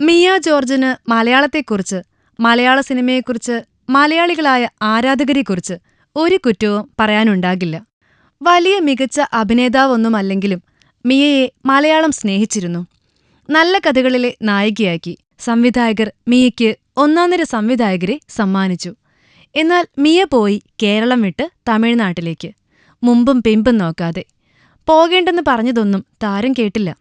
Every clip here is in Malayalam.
മിയ ജോർജിന് മലയാളത്തെക്കുറിച്ച് മലയാള സിനിമയെക്കുറിച്ച് മലയാളികളായ ആരാധകരെക്കുറിച്ച് ഒരു കുറ്റവും പറയാനുണ്ടാകില്ല. വലിയ മികച്ച അഭിനേതാവൊന്നുമല്ലെങ്കിലും മിയയെ മലയാളം സ്നേഹിച്ചിരുന്നു. നല്ല കഥകളിലെ നായികയാക്കി സംവിധായകർ മിയയ്ക്ക് ഒന്നാംതര സംവിധായകരെ സമ്മാനിച്ചു. എന്നാൽ മിയ പോയി കേരളം വിട്ട് തമിഴ്നാട്ടിലേക്ക് മുമ്പും പിമ്പും നോക്കാതെ. പോകേണ്ടെന്ന് പറഞ്ഞതൊന്നും താരം കേട്ടില്ല.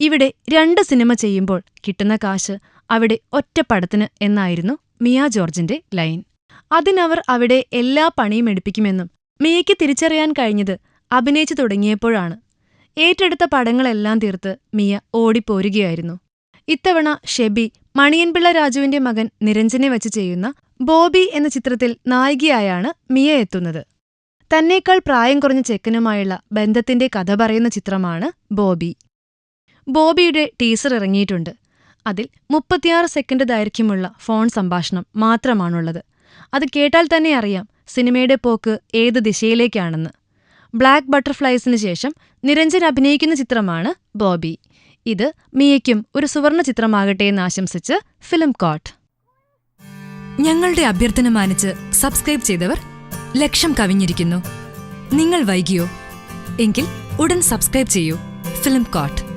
ഇവിടെ രണ്ട് സിനിമ ചെയ്യുമ്പോൾ കിട്ടുന്ന കാശ് അവിടെ ഒറ്റ പടത്തിന് എന്നായിരുന്നു മിയ ജോർജിന്റെ ലൈൻ. അതിനവർ അവിടെ എല്ലാ പണിയും എടുപ്പിക്കുമെന്നും മിയയ്ക്ക് തിരിച്ചറിയാൻ കഴിഞ്ഞത് അഭിനയിച്ചു തുടങ്ങിയപ്പോഴാണ്. ഏറ്റെടുത്ത പടങ്ങളെല്ലാം തീർത്ത് മിയ ഓടിപ്പോരുകയായിരുന്നു. ഇത്തവണ ഷെബി മണിയൻപിള്ള രാജുവിന്റെ മകൻ നിരഞ്ജനെ വച്ച് ചെയ്യുന്ന ബോബി എന്ന ചിത്രത്തിൽ നായികയായാണ് മിയ എത്തുന്നത്. തന്നേക്കാൾ പ്രായം കുറഞ്ഞ ചെക്കനുമായുള്ള ബന്ധത്തിന്റെ കഥ പറയുന്ന ചിത്രമാണ് ബോബി. ബോബിയുടെ ടീസർ ഇറങ്ങിയിട്ടുണ്ട്. അതിൽ മുപ്പത്തിയാറ് സെക്കൻഡ് ദൈർഘ്യമുള്ള ഫോൺ സംഭാഷണം മാത്രമാണുള്ളത്. അത് കേട്ടാൽ തന്നെ അറിയാം സിനിമയുടെ പോക്ക് ഏത് ദിശയിലേക്കാണെന്ന്. ബ്ലാക്ക് ബട്ടർഫ്ലൈസിന് ശേഷം നിരഞ്ജൻ അഭിനയിക്കുന്ന ചിത്രമാണ് ബോബി. ഇത് മിയയ്ക്കും ഒരു സുവർണ ചിത്രമാകട്ടെ എന്ന് ആശംസിച്ച് ഫിലിം കോട്ട്. ഞങ്ങളുടെ അഭ്യർത്ഥന മാനിച്ച് സബ്സ്ക്രൈബ് ചെയ്തവർ ലക്ഷം കവിഞ്ഞിരിക്കുന്നു. നിങ്ങൾ വൈകിയോ? എങ്കിൽ ഉടൻ സബ്സ്ക്രൈബ് ചെയ്യൂ ഫിലിം കോട്ട്.